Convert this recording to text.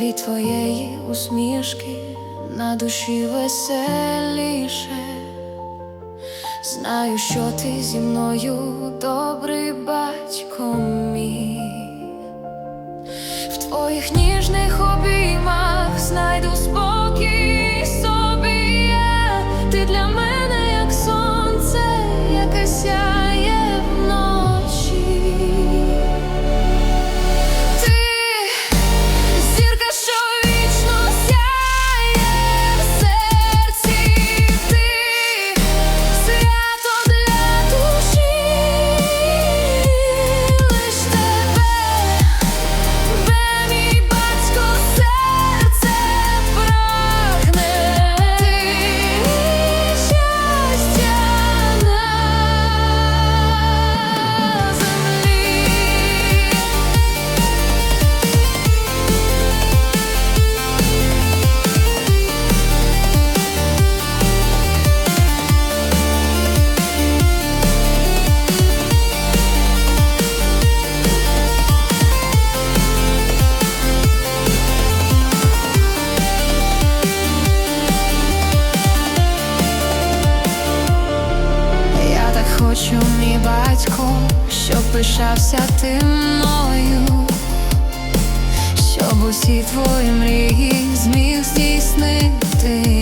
від твоєї усмішки на душі веселіше. Знаю, що ти зі мною добрий батько мій. В твоїх ніжних обіймах знайду спокій собі. я. Ти для мене як сонце, яке сяє хочу мій батько, щоб пишався ти мною, щоб усі твої мрії зміг здійснити.